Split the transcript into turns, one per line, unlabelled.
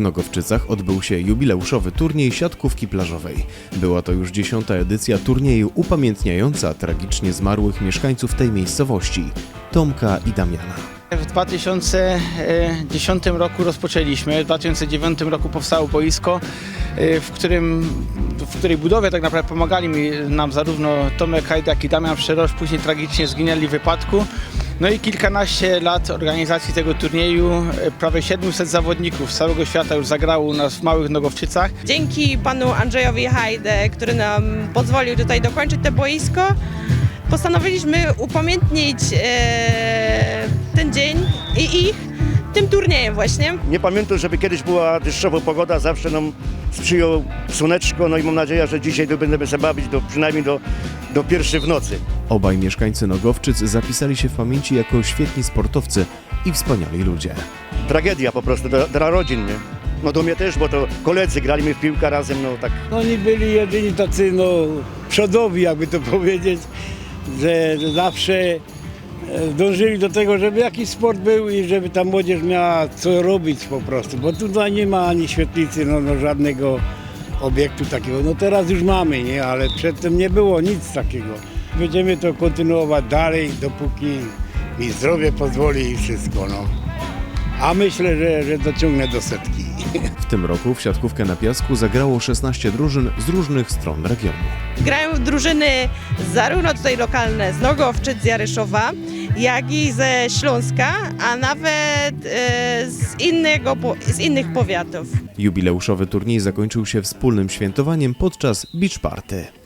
W Nogowczycach odbył się jubileuszowy turniej siatkówki plażowej. Była to już dziesiąta edycja turnieju upamiętniająca tragicznie zmarłych mieszkańców tej miejscowości, Tomka i Damiana.
W 2010 roku rozpoczęliśmy, w 2009 roku powstało boisko, y, w, którym, w której budowie tak naprawdę pomagali mi, nam zarówno Tomek Hajda, jak i Damian Przeroż, później tragicznie zginęli w wypadku. No i kilkanaście lat organizacji tego turnieju, y, prawie 700 zawodników z całego świata już zagrało u nas w Małych Nogowczycach.
Dzięki panu Andrzejowi Hajde, który nam pozwolił tutaj dokończyć to boisko, postanowiliśmy upamiętnić e, ten dzień i ich tym turniejem właśnie.
Nie pamiętam, żeby kiedyś była deszczowa pogoda, zawsze nam sprzyjał słoneczko, no i mam nadzieję, że dzisiaj to będziemy się bawić do, przynajmniej do, do pierwszej w nocy.
Obaj mieszkańcy Nogowczyc zapisali się w pamięci jako świetni sportowcy i wspaniali ludzie.
Tragedia po prostu dla, dla rodzin, nie? No do mnie też, bo to koledzy graliśmy w piłkę razem, no tak
No Oni byli jedyni tacy no, przodowi, jakby to powiedzieć, że zawsze dążyli do tego, żeby jakiś sport był i żeby ta młodzież miała co robić po prostu, bo tutaj nie ma ani świetlicy, no, no żadnego obiektu takiego. No teraz już mamy, nie, ale przedtem nie było nic takiego. Będziemy to kontynuować dalej, dopóki mi zdrowie pozwoli i wszystko, no. A myślę, że, że dociągnę do setki.
W tym roku w siatkówkę na piasku zagrało 16 drużyn z różnych stron regionu.
Grają drużyny zarówno tutaj lokalne z Nogowczyc, z Jaryszowa, jak i ze Śląska, a nawet e, z, innego, z innych powiatów.
Jubileuszowy turniej zakończył się wspólnym świętowaniem podczas beach party.